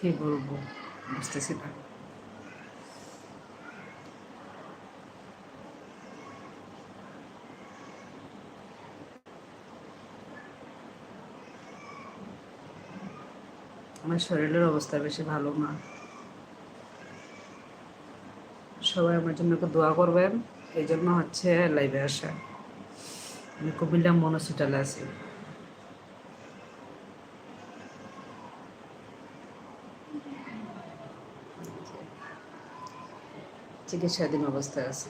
কি বলব? বুঝতেছি না। আমার শরীরের অবস্থা বেশি ভালো না। সবাই আমার জন্য একটু দোয়া করবেন। এই জন্য হচ্ছে লাইভে আসা। আমি কুমিল্লা মনসিটালে আছি। চিকিৎসাধীন অবস্থায় আছে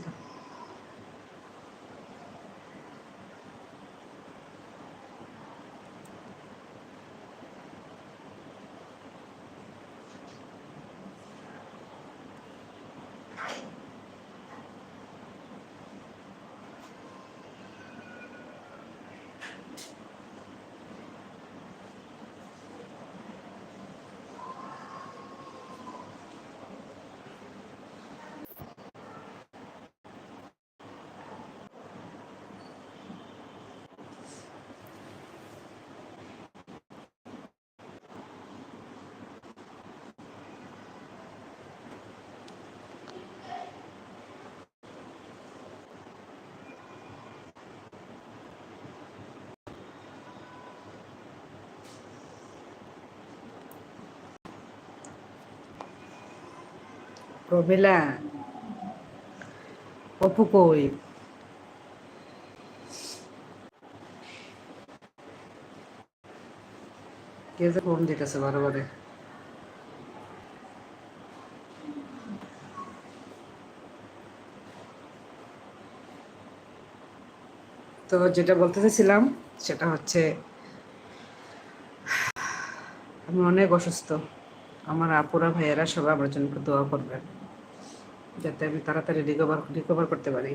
প্রমিলা অপু কই কে যে ফোন দিতেছে বারে বারে? তো যেটা বলতে চাইছিলাম, সেটা হচ্ছে, আমি অনেক অসুস্থ। আমার আপুরা, ভাইয়েরা সবাই আমার জন্য দোয়া করবেন। যাতে আমি তাড়াতাড়ি রিকভার রিকভার করতে পারি।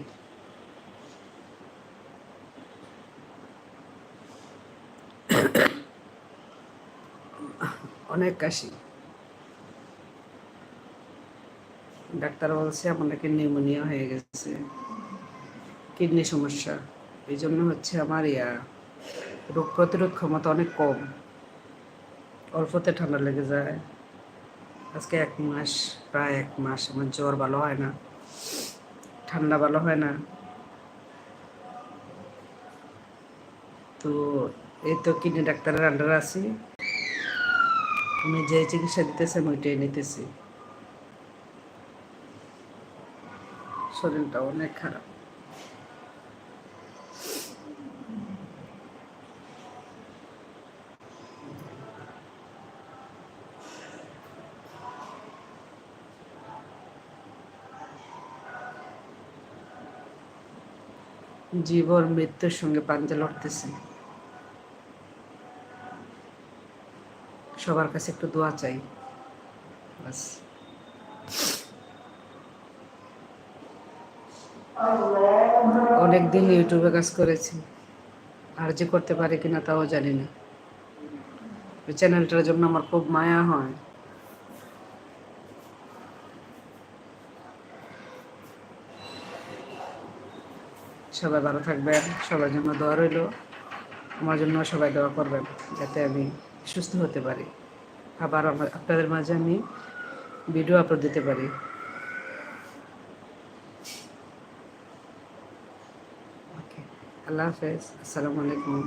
অনেক কাশি। ডাক্তার বলছে আমার নাকি নিউমোনিয়া হয়ে গেছে। কিডনি সমস্যা। এই জন্য হচ্ছে আমার ইয়া, রোগ প্রতিরোধ ক্ষমতা অনেক কম। অল্পতে ঠান্ডা লেগে যায়। আজকে এক মাস, প্রায় এক মাস আমার জ্বর ভালো হয় না, ঠান্ডা ভালো হয় না। তো এই তো কিডনি ডাক্তারের আন্ডারে আছি। আমি যে চিকিৎসা দিতেছে, আমি ওইটাই নিতেছি। শরীরটা অনেক খারাপ। জীবন মৃত্যুর সঙ্গে পাঞ্জা লড়তেছে। সবার কাছে একটু দোয়া চাই। বাস। অনেকদিন ইউটিউবে কাজ করেছি। আর যে করতে পারি কিনা তাও জানি না। চ্যানেলটার জন্য আমার খুব মায়া হয়। সবাই ভালো থাকবেন, সবার জন্য দোয়া রইল। আমার জন্য সবাই দোয়া করবেন, যাতে আমি সুস্থ হতে পারি। আবার আমার, আপনাদের মাঝে আমি ভিডিও আপলোড দিতে পারি। আল্লাহ হাফেজ, আসসালামু আলাইকুম।